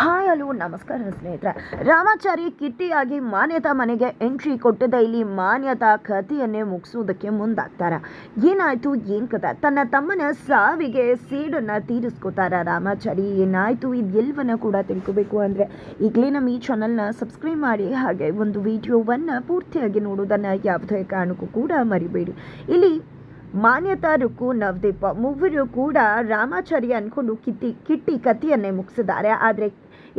Hi, hello, ನಮಸ್ಕಾರ ಸ್ನೇಹಿತರೆ. ರಾಮಾಚಾರಿ ಕಿಟ್ಟಿಯಾಗಿ ಮಾನ್ಯತಾ ಮನೆಗೆ ಎಂಟ್ರಿ ಕೊಟ್ಟಿದ್ದ ಇಲ್ಲಿ ಮಾನ್ಯತಾ ಕಥೆಯನ್ನೇ ಮುಗಿಸೋದಕ್ಕೆ ಮುಂದಾಗ್ತಾರ. ಏನಾಯ್ತು, ಏನು ಕಥೆ ತನ್ನ ತಮ್ಮನ ಸಾವಿಗೆ ಸೇಡನ್ನು ತೀರಿಸ್ಕೋತಾರ ರಾಮಾಚಾರಿ. ಏನಾಯ್ತು ಇದೆಲ್ಲವನ್ನ ಕೂಡ ತಿಳ್ಕೋಬೇಕು ಅಂದ್ರೆ? ಈಗಲೇ ನಮ್ಮ ಈ ಚಾನಲ್ನ ಸಬ್ಸ್ಕ್ರೈಬ್ ಮಾಡಿ, ಹಾಗೆ ಒಂದು ವಿಡಿಯೋವನ್ನ ಪೂರ್ತಿಯಾಗಿ ನೋಡೋದನ್ನು ಯಾವುದೇ ಕಾರಣಕ್ಕೂ ಕೂಡ ಮರಿಬೇಡಿ. ಇಲ್ಲಿ ಮಾನ್ಯತಾ, ರುಕು, ನವದೀಪ ಮೂವರು ಕೂಡ ರಾಮಾಚಾರಿ ಅಂದ್ಕೊಂಡು ಕಿತ್ತಿ, ಕಿಟ್ಟಿ ಕಥೆಯನ್ನೇ ಮುಗಿಸಿದ್ದಾರೆ. ಆದರೆ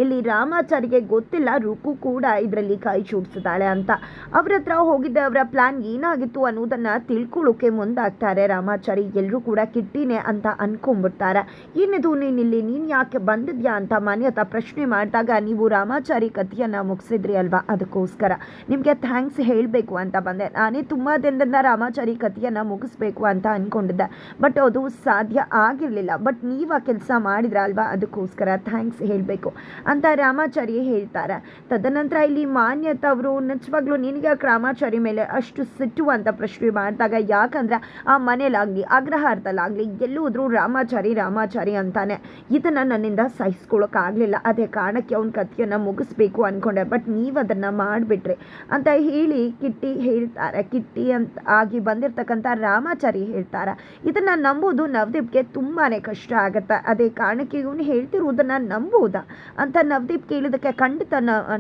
ಇಲ್ಲಿ ರಾಮಾಚಾರಿಗೆ ಗೊತ್ತಿಲ್ಲ, ರುಕು ಕೂಡ ಇದರಲ್ಲಿ ಕೈ ಚೂಡಿಸಿದ್ದಾಳೆ ಅಂತ. ಅವ್ರ ಹತ್ರ ಹೋಗಿದ್ದೆ, ಅವರ ಪ್ಲಾನ್ ಏನಾಗಿತ್ತು ಅನ್ನೋದನ್ನು ತಿಳ್ಕೊಳ್ಳೋಕೆ ಮುಂದಾಗ್ತಾರೆ. ರಾಮಾಚಾರಿ ಎಲ್ಲರೂ ಕೂಡ ಕಿಟ್ಟಿನೇ ಅಂತ ಅನ್ಕೊಂಡ್ಬಿಡ್ತಾರೆ. ಏನಿದು ಇಲ್ಲಿ, ನೀನು ಯಾಕೆ ಬಂದಿದ್ಯಾ ಅಂತ ಮಾನ್ಯತಾ ಪ್ರಶ್ನೆ ಮಾಡಿದಾಗ ನೀವು ರಾಮಾಚಾರಿ ಕಥೆಯನ್ನು ಮುಗಿಸಿದ್ರಿ ಅಲ್ವಾ? ಅದಕ್ಕೋಸ್ಕರ ನಿಮಗೆ ಥ್ಯಾಂಕ್ಸ್ ಹೇಳಬೇಕು ಅಂತ ಬಂದೆ. ನಾನೇ ತುಂಬ ದಿನದಿಂದ ರಾಮಾಚಾರಿ ಕಥೆಯನ್ನು ಮುಗಿಸ್ಬೇಕು ಅಂತ ಅನ್ಕೊಂಡಿದ್ದೆ. ಬಟ್ ಅದು ಸಾಧ್ಯ ಆಗಿರಲಿಲ್ಲ. ಬಟ್ ನೀವು ಆ ಕೆಲಸ ಮಾಡಿದ್ರ ಅಲ್ವಾ? ಅದಕ್ಕೋಸ್ಕರ ಥ್ಯಾಂಕ್ಸ್ ಹೇಳಬೇಕು. ಅಂತ ರಾಮಾಚಾರ್ಯ ಹೇಳ್ತಾರೆ. ತದನಂತರ ಇಲ್ಲಿ ಮಾನ್ಯತ ಅವರು ನಿಜವಾಗ್ಲೂ ನಿನಗೆ ರಾಮಾಚಾರ್ಯ ರಾಮಾಚಾರಿ ಮೇಲೆ ಅಷ್ಟು ಸಿಟ್ಟು ಅಂತ ಪ್ರಶ್ನೆ ಮಾಡಿದಾಗ ಯಾಕಂದ್ರೆ ಆ ಮನೇಲಾಗಲಿ, ಅಗ್ರಹಾರದಲ್ಲಾಗಲಿ ಎಲ್ಲೋದ್ರೂ ರಾಮಾಚಾರಿ ರಾಮಾಚಾರಿ ಅಂತಾನೆ. ಇದನ್ನು ನನ್ನಿಂದ ಸಹಿಸ್ಕೊಳ್ಳೋಕ್ಕಾಗಲಿಲ್ಲ ಅದೇ ಕಾರಣಕ್ಕೆ ಅವ್ನ ಕಥೆಯನ್ನು ಮುಗಿಸ್ಬೇಕು ಅಂದ್ಕೊಂಡೆ ಬಟ್ ನೀವು ಅದನ್ನು ಮಾಡಿಬಿಟ್ರಿ ಅಂತ ಹೇಳಿ ಕಿಟ್ಟಿ ಹೇಳ್ತಾರೆ. ಕಿಟ್ಟಿ ಅಂತ ಆಗಿ ಬಂದಿರತಕ್ಕಂಥ ರಾಮಾಚಾರಿ ಹೇಳ್ತಾರೆ. ಇದನ್ನು ನಂಬೋದು ನವದೀಪ್ಗೆ ತುಂಬಾ ಕಷ್ಟ ಆಗುತ್ತೆ. ಅದೇ ಕಾರಣಕ್ಕೆ ಇವನು ಹೇಳ್ತಿರೋದನ್ನು ನಂಬೋದಾ ಅಂತ ನವದೀಪ್ ಕೇಳಿದಕ್ಕೆ ಖಂಡಿತ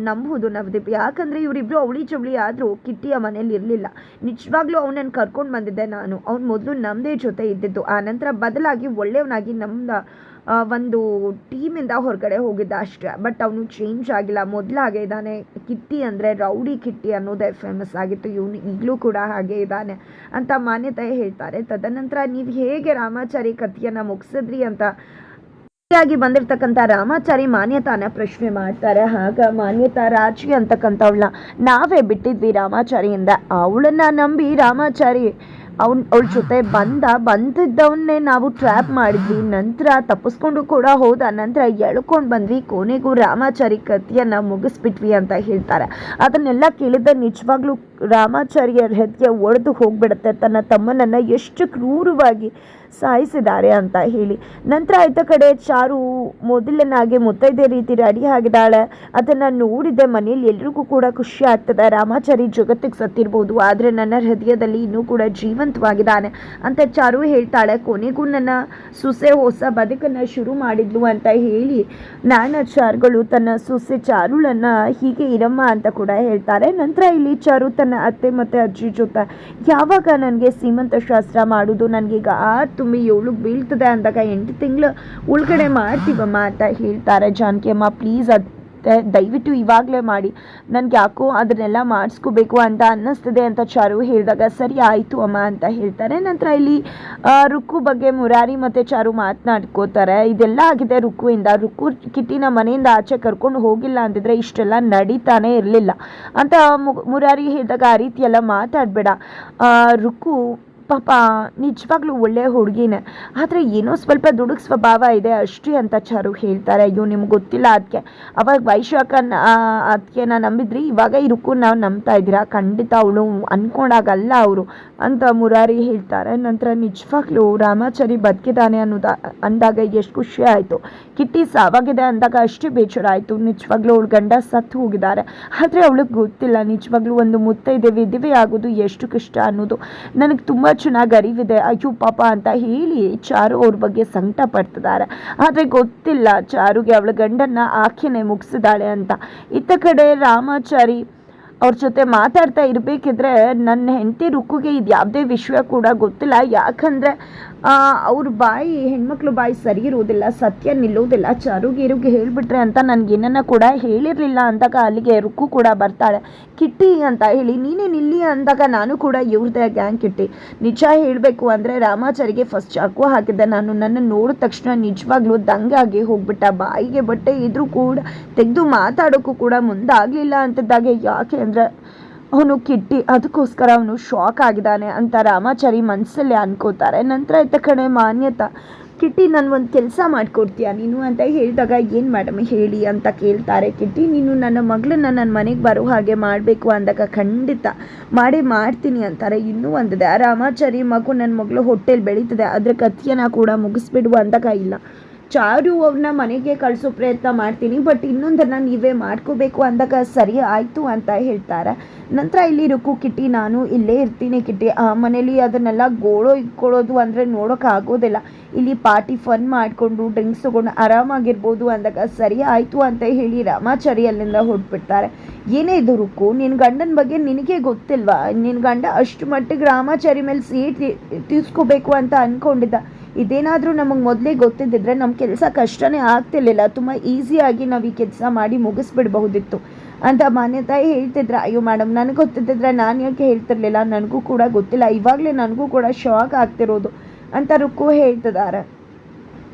ನಂಬೋದು ನವದೀಪ್. ಯಾಕಂದರೆ ಇವರಿಬ್ಬರು ಅವಳಿ ಚವಳಿ ಆದರೂ ಕಿಟ್ಟಿಯ ಮನೇಲಿ ಇರಲಿಲ್ಲ. ನಿಜವಾಗ್ಲೂ ಅವನನ್ನು ಕರ್ಕೊಂಡು ಬಂದಿದ್ದೆ ನಾನು. ಅವ್ನು ಮೊದಲು ನಮ್ಮದೇ ಜೊತೆ ಇದ್ದಿದ್ದು. ಆ ನಂತರ ಬದಲಾಗಿ ಒಳ್ಳೆಯವನಾಗಿ ನಮ್ದ ಆ, ಒಂದು ಟೀಮಿಂದ ಹೊರಗಡೆ ಹೋಗಿದ್ದ ಅಷ್ಟೇ. ಬಟ್ ಅವನು ಚೇಂಜ್ ಆಗಿಲ್ಲ. ಮೊದಲಾಗೆ ಇದ್ದಾನೆ ಕಿಟ್ಟಿ ಅಂದರೆ ರೌಡಿ ಕಿಟ್ಟಿ ಅನ್ನೋದೇ ಫೇಮಸ್ ಆಗಿತ್ತು. ಇವನು ಈಗಲೂ ಕೂಡ ಹಾಗೆ ಇದ್ದಾನೆ ಅಂತ ಮಾನ್ಯತೆ ಹೇಳ್ತಾರೆ. ತದನಂತರ ನೀವು ಹೇಗೆ ರಾಮಾಚಾರಿ ಕಥೆಯನ್ನು ಮುಗಿಸಿದ್ರಿ ಅಂತ ಆಗಿ ಬಂದಿರತಕ್ಕಂಥ ರಾಮಾಚಾರಿ ಮಾನ್ಯತಾನ ಪ್ರಶ್ನೆ ಮಾಡ್ತಾರೆ. ಆಗ ಮಾನ್ಯತಾ ರಾಜಿ ಅಂತಕ್ಕಂಥವ್ಳನ್ನ ನಾವೇ ಬಿಟ್ಟಿದ್ವಿ ರಾಮಾಚಾರಿಯಿಂದ. ಅವಳನ್ನ ನಂಬಿ ರಾಮಾಚಾರಿ ಅವನ್, ಅವಳ ಜೊತೆ ಬಂದ, ಬಂದಿದ್ದವನ್ನೇ ನಾವು ಟ್ರ್ಯಾಪ್ ಮಾಡಿದ್ವಿ. ನಂತರ ತಪ್ಪಿಸ್ಕೊಂಡು ಕೂಡ ಹೋದ ನಂತರ ಎಳ್ಕೊಂಡು ಬಂದ್ವಿ. ಕೊನೆಗೂ ರಾಮಾಚಾರಿ ಕಥೆಯನ್ನು ಮುಗಿಸ್ಬಿಟ್ವಿ ಅಂತ ಹೇಳ್ತಾರೆ. ಅದನ್ನೆಲ್ಲ ಕೇಳಿದ ನಿಜವಾಗ್ಲೂ ರಾಮಾಚಾರಿಯರ ಹೆತ್ತಿಗೆ ಒಡೆದು ಹೋಗ್ಬಿಡುತ್ತೆ. ತನ್ನ ತಮ್ಮನನ್ನ ಎಷ್ಟು ಕ್ರೂರವಾಗಿ ಸಾಯಿಸಿದ್ದಾರೆ ಅಂತ ಹೇಳಿ. ನಂತರ ಆಯ್ತ ಕಡೆ ಚಾರು ಮೊದಲನಾಗಿ ಮುತ್ತೈದೆ ರೀತಿ ರೆಡಿ ಆಗಿದ್ದಾಳೆ. ಅದನ್ನು ನೋಡಿದ್ದೆ ಮನೇಲಿ ಎಲ್ರಿಗೂ ಕೂಡ ಖುಷಿ ಆಗ್ತದೆ. ರಾಮಾಚಾರಿ ಜಗತ್ತಿಗೆ ಸತ್ತಿರ್ಬೋದು. ಆದರೆ ನನ್ನ ಹೃದಯದಲ್ಲಿ ಇನ್ನೂ ಕೂಡ ಜೀವಂತವಾಗಿದ್ದಾನೆ ಅಂತ ಚಾರು ಹೇಳ್ತಾಳೆ. ಕೊನೆಗೂ ನನ್ನ ಸೊಸೆ ಹೊಸ ಬದುಕನ್ನು ಶುರು ಮಾಡಿದ್ಲು ಅಂತ ಹೇಳಿ ನಾನಾಚಾರ್ಗಳು ತನ್ನ ಸೊಸೆ ಚಾರುಳನ್ನು ಹೀಗೆ ಇರಮ್ಮ ಅಂತ ಕೂಡ ಹೇಳ್ತಾರೆ. ನಂತರ ಇಲ್ಲಿ ಚಾರು ತನ್ನ ಅತ್ತೆ ಮತ್ತು ಅಜ್ಜಿ ಜೊತೆ ಯಾವಾಗ ನನಗೆ ಸೀಮಂತ ಶಾಸ್ತ್ರ ಮಾಡೋದು? ನನಗೀಗ ಆ ತುಂಬಿ ಏಳು ಬೀಳ್ತದೆ ಅಂದಾಗ ಎಂಟು ತಿಂಗಳು ಉಳ್ಗಡೆ ಮಾಡ್ತೀವಮ್ಮ ಅಂತ ಹೇಳ್ತಾರೆ. ಜಾನಕಿ ಅಮ್ಮ ಪ್ಲೀಸ್ ಅದು ದಯವಿಟ್ಟು ಇವಾಗಲೇ ಮಾಡಿ. ನನಗೆ ಯಾಕೋ ಅದನ್ನೆಲ್ಲ ಮಾಡಿಸ್ಕೋಬೇಕು ಅಂತ ಅನ್ನಿಸ್ತದೆ ಅಂತ ಚಾರು ಹೇಳಿದಾಗ, ಸರಿ ಆಯಿತು ಅಮ್ಮ ಅಂತ ಹೇಳ್ತಾರೆ. ನಂತರ ಇಲ್ಲಿ ರುಕ್ಕು ಬಗ್ಗೆ ಮುರಾರಿ ಮತ್ತು ಚಾರು ಮಾತನಾಡ್ಕೋತಾರೆ. ಇದೆಲ್ಲ ಆಗಿದೆ ರುಕ್ಕುವಿಂದ. ರುಕ್ಕು ಕಿಟ್ಟಿನ ಮನೆಯಿಂದ ಆಚೆ ಕರ್ಕೊಂಡು ಹೋಗಿಲ್ಲ ಅಂತಿದ್ರೆ ಇಷ್ಟೆಲ್ಲ ನಡೀತಾನೆ ಇರಲಿಲ್ಲ. ಅಂತ ಮುರಾರಿ ಹೇಳಿದಾಗ ಆ ರೀತಿ ಎಲ್ಲ ಮಾತಾಡಬೇಡ ರುಕ್ಕು ಪಾಪ, ನಿಜವಾಗ್ಲೂ ಒಳ್ಳೆಯ ಹುಡುಗಿನೇ. ಆದರೆ ಏನೋ ಸ್ವಲ್ಪ ದುಡುಕ್ ಸ್ವಭಾವ ಇದೆ ಅಷ್ಟೇ ಅಂತ ಚಾರು ಹೇಳ್ತಾರೆ. ಅಯ್ಯೋ, ನಿಮ್ಗೆ ಗೊತ್ತಿಲ್ಲ ಅದಕ್ಕೆ ಅವಾಗ ವೈಶಾಖನ ಅದಕ್ಕೆ ನಾನು ನಂಬಿದ್ರಿ? ಇವಾಗ ಇರುಕು ನಾವು ನಂಬ್ತಾ ಇದ್ದೀರಾ? ಖಂಡಿತ ಅವಳು ಅಂದ್ಕೊಂಡಾಗಲ್ಲ ಅವರು ಅಂತ ಮುರಾರಿ ಹೇಳ್ತಾರೆ. ನಂತರ ನಿಜವಾಗ್ಲೂ ರಾಮಾಚಾರಿ ಬದುಕಿದ್ದಾನೆ ಅನ್ನೋದ, ಅಂದಾಗ ಎಷ್ಟು ಖುಷಿ ಆಯಿತು. ಕಿಟ್ಟಿ ಸಾವಾಗಿದೆ ಅಂದಾಗ ಅಷ್ಟೇ ಬೇಜಾರಾಯಿತು. ನಿಜವಾಗ್ಲೂ ಅವಳು ಗಂಡ ಸತ್ತು ಹೋಗಿದ್ದಾರೆ. ಆದರೆ ಅವಳಿಗೆ ಗೊತ್ತಿಲ್ಲ ನಿಜವಾಗ್ಲೂ ಒಂದು ಮುತ್ತೈದೆ ವಿಧವೆ ಆಗೋದು ಎಷ್ಟು ಕಷ್ಟ ಅನ್ನೋದು. ನನಗೆ ತುಂಬ ಚೆನ್ನಾಗಿ ಅರಿವಿದೆ ಅಯ್ಯೋ ಪಾಪ ಅಂತ ಹೇಳಿ ಚಾರು ಅವ್ರ ಬಗ್ಗೆ ಸಂಕಟ ಪಡ್ತಿದ್ದಾರೆ ಆದರೆ ಗೊತ್ತಿಲ್ಲ ಚಾರುಗೆ ಅವಳ ಗಂಡನ್ನ ಆಕೆನೆ ಮುಗಿಸಿದಾಳೆ ಅಂತ. ಇತ್ತ ಕಡೆ ರಾಮಾಚಾರಿ ಅವ್ರ ಜೊತೆ ಮಾತಾಡ್ತಾ ಇರಬೇಕಿದ್ರೆ ನನ್ನ ಹೆಂಡತಿ ರುಕ್ಕುಗೆ ಇದು ಯಾವುದೇ ವಿಷಯ ಕೂಡ ಗೊತ್ತಿಲ್ಲ. ಯಾಕಂದರೆ ಅವ್ರ ಬಾಯಿ, ಹೆಣ್ಮಕ್ಳು ಬಾಯಿ ಸರಿ ಇರುವುದಿಲ್ಲ, ಸತ್ಯ ನಿಲ್ಲೋದಿಲ್ಲ ಚರುಗಿರುಗಿ ಹೇಳಿಬಿಟ್ರೆ ಅಂತ ಏನನ್ನ ಕೂಡ ಹೇಳಿರಲಿಲ್ಲ ಅಂದಾಗ ಅಲ್ಲಿಗೆ ರುಕ್ಕು ಕೂಡ ಬರ್ತಾಳೆ. ಕಿಟ್ಟಿ ಅಂತ ಹೇಳಿ, ನೀನೇ ನಿಲ್ಲಿ ಅಂದಾಗ ನಾನು ಕೂಡ ಇವ್ರದೇ ಗ್ಯಾಂಗ್ ಕಿಟ್ಟಿ. ನಿಜ ಹೇಳಬೇಕು ಅಂದರೆ ರಾಮಾಚಾರಿಗೆ ಫಸ್ಟ್ ಚಾಕು ಹಾಕಿದ್ದೆ. ನಾನು ನನ್ನ ನೋಡಿದ ತಕ್ಷಣ ನಿಜವಾಗ್ಲೂ ದಂಗಾಗಿ ಹೋಗ್ಬಿಟ್ಟ. ಬಾಯಿಗೆ ಬಟ್ಟೆ ಇದ್ರೂ ಕೂಡ, ತೆಗೆದು ಮಾತಾಡೋಕ್ಕೂ ಕೂಡ ಮುಂದಾಗಲಿಲ್ಲ ಅಂತಿದ್ದಾಗೆ. ಯಾಕೆ ಅಂದರೆ ಅವನು ಕಿಟ್ಟಿ, ಅದಕ್ಕೋಸ್ಕರ ಅವನು ಶಾಕ್ ಆಗಿದ್ದಾನೆ ಅಂತ ರಾಮಾಚಾರಿ ಮನಸ್ಸಲ್ಲಿ ಅನ್ಕೋತಾರೆ. ನಂತರ ಇತ್ತ ಕಡೆ ಮಾನ್ಯತಾ, ಕಿಟ್ಟಿ, ನಾನು ಒಂದು ಕೆಲಸ ಮಾಡಿಕೊಡ್ತೀಯಾ ನೀನು? ಅಂತ ಹೇಳಿದಾಗ, ಏನು ಮೇಡಮ್ ಹೇಳಿ? ಅಂತ ಕೇಳ್ತಾರೆ. ಕಿಟ್ಟಿ, ನೀನು ನನ್ನ ಮಗಳನ್ನ ನನ್ನ ಮನೆಗೆ ಬರೋ ಹಾಗೆ ಮಾಡಬೇಕು ಅಂದಾಗ ಖಂಡಿತ ಮಾಡೇ ಮಾಡ್ತೀನಿ ಅಂತಾರೆ. ಇನ್ನೂ ಒಂದಿದೆ. ರಾಮಾಚಾರಿ ಮಗು ನನ್ನ ಮಗಳು ಹೊಟ್ಟೆಲಿ ಬೆಳೀತದೆ. ಅದರ ಕಥೆಯನ್ನು ಕೂಡ ಮುಗಿಸ್ಬಿಡುವ ಅಂದಾಗ ಇಲ್ಲ. ಚಾರು ಅವ್ರನ್ನ ಮನೆಗೆ ಕಳಿಸೋ ಪ್ರಯತ್ನ ಮಾಡ್ತೀನಿ ಬಟ್ ಇನ್ನೊಂದನ್ನು ನೀವೇ ಮಾಡ್ಕೋಬೇಕು ಅಂದಾಗ ಸರಿ ಆಯಿತು ಅಂತ ಹೇಳ್ತಾರೆ. ನಂತರ ಇಲ್ಲಿ ರುಕು, ಕಿಟ್ಟಿ, ನಾನು ಇಲ್ಲೇ ಇರ್ತೀನಿ ಕಿಟ್ಟಿ. ಆ ಮನೇಲಿ ಅದನ್ನೆಲ್ಲ ಗೋಳೋ ಇಟ್ಕೊಳ್ಳೋದು ಅಂದರೆ ನೋಡೋಕ್ಕಾಗೋದಿಲ್ಲ ಇಲ್ಲಿ ಪಾರ್ಟಿ ಫನ್ ಮಾಡಿಕೊಂಡು ಡ್ರಿಂಕ್ಸ್ ತೊಗೊಂಡು ಆರಾಮಾಗಿರ್ಬೋದು ಅಂದಾಗ ಸರಿ ಆಯಿತು ಅಂತ ಹೇಳಿ ರಾಮಾಚಾರಿ ಅಲ್ಲಿಂದ ಹೊರಟ್ಬಿಡ್ತಾರೆ. ಏನೇ ಇದು ರುಕ್ಕು ನಿನ್ನ ಗಂಡನ ಬಗ್ಗೆ ನಿನಗೆ ಗೊತ್ತಿಲ್ವಾ? ನಿನ್ನ ಗಂಡ ಅಷ್ಟು ಮಟ್ಟಿಗೆ ರಾಮಾಚಾರಿ ಮೇಲೆ ಸೀಟ್ ತೀಸ್ಕೋಬೇಕು ಅಂತ ಅಂದ್ಕೊಂಡಿದ್ದ ಇದೇನಾದರೂ ನಮಗೆ ಮೊದಲೇ ಗೊತ್ತಿದ್ದಿದ್ರೆ ನಮ್ಮ ಕೆಲಸ ಕಷ್ಟನೇ ಆಗ್ತಿರ್ಲಿಲ್ಲ. ತುಂಬ ಈಸಿಯಾಗಿ ನಾವು ಈ ಕೆಲಸ ಮಾಡಿ ಮುಗಿಸ್ಬಿಡ್ಬಹುದಿತ್ತು. ಅಂತ ಮಾನ್ಯತಾಯಿ ಹೇಳ್ತಿದ್ರ. ಅಯ್ಯೋ ಮೇಡಮ್ ನನಗೆ ಗೊತ್ತಿದ್ದಿದ್ರೆ ನಾನು ಯಾಕೆ ಹೇಳ್ತಿರ್ಲಿಲ್ಲ? ನನಗೂ ಕೂಡ ಗೊತ್ತಿಲ್ಲ. ಇವಾಗಲೇ ನನಗೂ ಕೂಡ ಶಾಕ್ ಆಗ್ತಿರೋದು ಅಂತ ರುಕ್ಕು ಹೇಳ್ತಿದ್ದಾರೆ.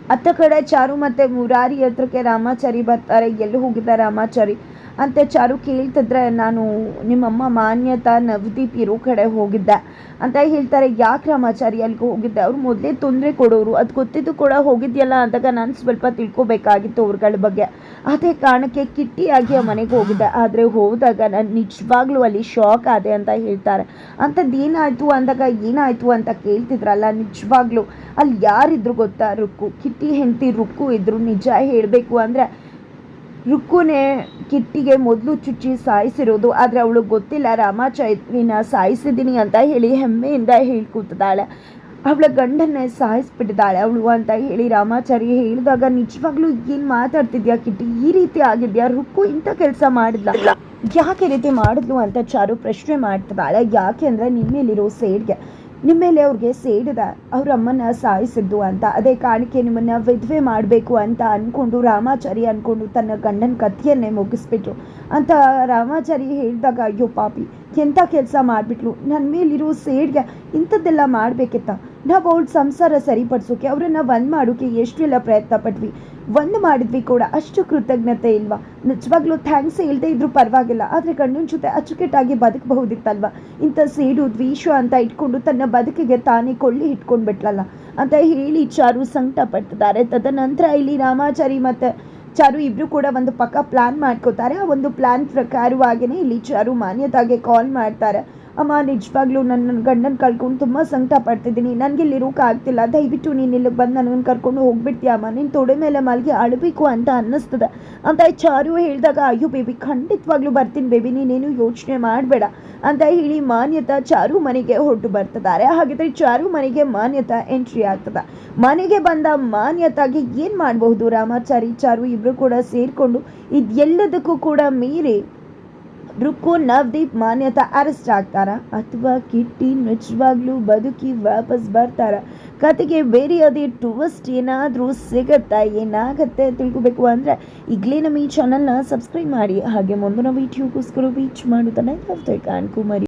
ಅತ್ತ ಕಡೆ ಚಾರು ಮತ್ತು ಮುರಾರಿ ಹತ್ರಕ್ಕೆ ರಾಮಾಚಾರಿ ಬರ್ತಾರೆ. ಎಲ್ಲಿ ಹೋಗಿದ್ದ ರಾಮಾಚಾರಿ? ಅಂತ ಚಾರು ಕೇಳ್ತಿದ್ರೆ ನಾನು ನಿಮ್ಮಮ್ಮ ಮಾನ್ಯತಾ ನವದೀಪ್ ಇರೋ ಕಡೆ ಹೋಗಿದ್ದೆ. ಅಂತ ಹೇಳ್ತಾರೆ, ಯಾಕೆ ರಾಮಾಚಾರಿ ಅಲ್ಲಿಗೆ ಹೋಗಿದ್ದೆ? ಅವ್ರು ಮೊದಲೇ ತೊಂದರೆ ಕೊಡೋರು. ಅದು ಗೊತ್ತಿದ್ದು ಕೂಡ ಹೋಗಿದ್ಯಲ್ಲ ಅಂದಾಗ ನಾನು ಸ್ವಲ್ಪ ತಿಳ್ಕೊಬೇಕಾಗಿತ್ತು ಅವ್ರಗಳ ಬಗ್ಗೆ. ಅದೇ ಕಾರಣಕ್ಕೆ ಕಿಟ್ಟಿಯಾಗಿ ಆ ಮನೆಗೆ ಹೋಗಿದ್ದೆ. ಆದರೆ ಹೋದಾಗ ನಾನು ನಿಜವಾಗ್ಲೂ ಅಲ್ಲಿ ಶಾಕ್ ಆದೆ ಅಂತ ಹೇಳ್ತಾರೆ. ಅಂಥದ್ದು ಏನಾಯಿತು ಅಂದಾಗ ಏನಾಯಿತು ಅಂತ ಕೇಳ್ತಿದ್ರಲ್ಲ, ನಿಜವಾಗ್ಲೂ. ಅಲ್ಲಿ ಯಾರಿದ್ರು ಗೊತ್ತಾ ರುಕ್ಕು? ಕಿಟ್ಟಿ ಹೆಂಡತಿ ರುಕ್ಕು ಇದ್ರು ನಿಜ ಹೇಳಬೇಕು ಅಂದರೆ ರುಕ್ಕುನೇ ಕಿಟ್ಟಿಗೆ ಮೊದಲು ಚುಚ್ಚಿ ಸಾಯಿಸಿರೋದು, ಆದರೆ ಅವಳು ಗೊತ್ತಿಲ್ಲ. ರಾಮಾಚಾರಿನ ಸಾಯಿಸಿದ್ದೀನಿ ಅಂತ ಹೇಳಿ ಹೆಮ್ಮೆಯಿಂದ ಹೇಳ್ಕೊತಿದ್ದಾಳೆ ಅವಳ ಗಂಡನ್ನೇ ಸಾಯಿಸ್ಬಿಟ್ಟಿದ್ದಾಳೆ ಅವಳು ಅಂತ ಹೇಳಿ ರಾಮಾಚಾರಿ ಹೇಳಿದಾಗ, ನಿಜವಾಗ್ಲೂ ಏನು ಮಾತಾಡ್ತಿದ್ಯಾ ಕಿಟ್ಟಿ? ಈ ರೀತಿ ಆಗಿದ್ಯಾ? ರುಕ್ಕು ಇಂಥ ಕೆಲಸ ಮಾಡಿದ್ಲ? ಯಾಕೆ ರೀತಿ ಮಾಡಿದ್ಲು? ಅಂತ ಚಾರು ಪ್ರಶ್ನೆ ಮಾಡ್ತಿದ್ದಾಳೆ. ಯಾಕೆ ಅಂದರೆ ನಿಮ್ಮೇಲಿರೋ ಸೇಡ್ಗೆ ನಿಮ್ಮ ಮೇಲೆ ಅವ್ರಿಗೆ ಸೇಡಿದೆ ಅವ್ರ ಅಮ್ಮನ ಸಾಯಿಸಿದ್ದು ಅಂತ, ಅದೇ ಕಾರಣಕ್ಕೆ ನಿಮ್ಮನ್ನ ವಿಧವೆ ಮಾಡಬೇಕು ಅಂತ ಅಂದ್ಕೊಂಡು ರಾಮಾಚಾರಿ ಅಂದ್ಕೊಂಡು ತನ್ನ ಗಂಡನ ಕಥೆಯನ್ನೇ ಮುಗಿಸ್ಬಿಟ್ರು. ಅಂತ ರಾಮಾಚಾರಿ ಹೇಳಿದಾಗ, ಅಯ್ಯೋ ಪಾಪಿ ಎಂಥ ಕೆಲಸ ಮಾಡಿಬಿಟ್ಲು? ನನ್ನ ಮೇಲಿರೋ ಸೇಡ್ಗೆ ಇಂಥದ್ದೆಲ್ಲ ಮಾಡಬೇಕಿತ್ತ? ನಾವು ಅವ್ರ ಸಂಸಾರ ಸರಿಪಡಿಸೋಕೆ ಅವರನ್ನು ಒಂದು ಮಾಡೋಕೆ ಎಷ್ಟೆಲ್ಲ ಪ್ರಯತ್ನ ಪಟ್ವಿ. ಒಂದು ಮಾಡಿದ್ವಿ ಕೂಡ ಅಷ್ಟು ಕೃತಜ್ಞತೆ ಇಲ್ವಾ. ನಿಜವಾಗ್ಲೂ ಥ್ಯಾಂಕ್ಸ್ ಇಲ್ಲದೆ ಇದ್ರೂ ಪರವಾಗಿಲ್ಲ, ಆದರೆ ಗಂಡನ ಜೊತೆ ಅಚ್ಚುಕಟ್ಟಾಗಿ ಬದುಕಬಹುದಿತ್ತಲ್ವ. ಇಂಥ ಸೇಡು ದ್ವೇಷ ಅಂತ ಇಟ್ಕೊಂಡು ತನ್ನ ಬದುಕಿಗೆ ತಾನೇ ಕೊಳ್ಳಿ ಇಟ್ಕೊಂಡ್ಬಿಟ್ಲಲ್ಲ ಅಂತ ಹೇಳಿ ಚಾರು ಸಂಕಟ ಪಡ್ತಿದ್ದಾರೆ ತದನಂತರ ಇಲ್ಲಿ ರಾಮಾಚಾರಿ ಮತ್ತು ಚಾರು ಇಬ್ಬರು ಕೂಡ ಒಂದು ಪಕ್ಕ ಪ್ಲ್ಯಾನ್ ಮಾಡ್ಕೋತಾರೆ. ಆ ಒಂದು ಪ್ಲ್ಯಾನ್ ಪ್ರಕಾರವಾಗಿಯೇ ಇಲ್ಲಿ ಚಾರು ಮಾನ್ಯತಾಗೆ ಕಾಲ್ ಮಾಡ್ತಾರೆ. ಅಮ್ಮ, ನಿಜವಾಗ್ಲೂ ನನ್ನ ಗಂಡನ ಕಳ್ಕೊಂಡು ತುಂಬ ಸಂಕಟ ಪಡ್ತಿದ್ದೀನಿ. ನನಗೆ ಇಲ್ಲಿ ಆಗ್ತಿಲ್ಲ. ದಯವಿಟ್ಟು ನೀನು ಇಲ್ಲಿಗೆ ಬಂದು ನನ್ನನ್ನು ಕರ್ಕೊಂಡು ಹೋಗ್ಬಿಡ್ತೀಯ ಅಮ್ಮ? ನಿನ್ನ ತೊಡೆ ಮೇಲೆ ಮಲಗಿ ಅಳಬೇಕು ಅಂತ ಅನ್ನಿಸ್ತದೆ. ಅಂತ ಚಾರು ಹೇಳಿದಾಗ, ಅಯ್ಯೋ ಬೇಬಿ, ಖಂಡಿತವಾಗ್ಲೂ ಬರ್ತೀನಿ ಬೇಬಿ, ನೀನೇನು ಯೋಚನೆ ಮಾಡಬೇಡ. ಅಂತ ಹೇಳಿ ಮಾನ್ಯತಾ ಚಾರು ಮನೆಗೆ ಹೊರಟು ಬರ್ತಿದ್ದಾರೆ. ಹಾಗಿದ್ರೆ ಚಾರು ಮನೆಗೆ ಮಾನ್ಯತಾ ಎಂಟ್ರಿ ಆಗ್ತದೆ. ಮನೆಗೆ ಬಂದ ಮಾನ್ಯತಾಗೆ ಏನು ಮಾಡಬಹುದು? ರಾಮಾಚಾರಿ, ಚಾರು ಇಬ್ಬರು ಕೂಡ ಸೇರಿಕೊಂಡು ಇದೆಲ್ಲದಕ್ಕೂ ಕೂಡ ಮೀರಿ ರುಕ್ಕು ನವದೀಪ್ ಮಾನ್ಯತಾ ಅರೆಸ್ಟ್ ಆಗ್ತಾರ. ಅಥವಾ ಕಿಟ್ಟಿ ನಿಜವಾಗ್ಲೂ ಬದುಕಿ ವಾಪಸ್ ಬರ್ತಾರ. ಕತೆಗೆ ಬೇರೆ ಅದೇ ಟ್ವಿಸ್ಟ್ ಏನಾದರೂ ಸಿಗತ್ತಾ, ಏನಾಗತ್ತೆ ತಿಳ್ಕೊಬೇಕು ಅಂದರೆ ಈಗಲೇ ನಮ್ಮ ಈ ಚಾನಲ್ನ ಸಬ್ಸ್ಕ್ರೈಬ್ ಮಾಡಿ. ಹಾಗೆ ಮುಂದಿನ ವೀಡಿಯೋಗೋಸ್ಕರ ವೀಚ್ ಮಾಡುತ್ತಾನೆ ಯಾವ್ದೇ ಕಾಣ್ಕೊ ಮರಿ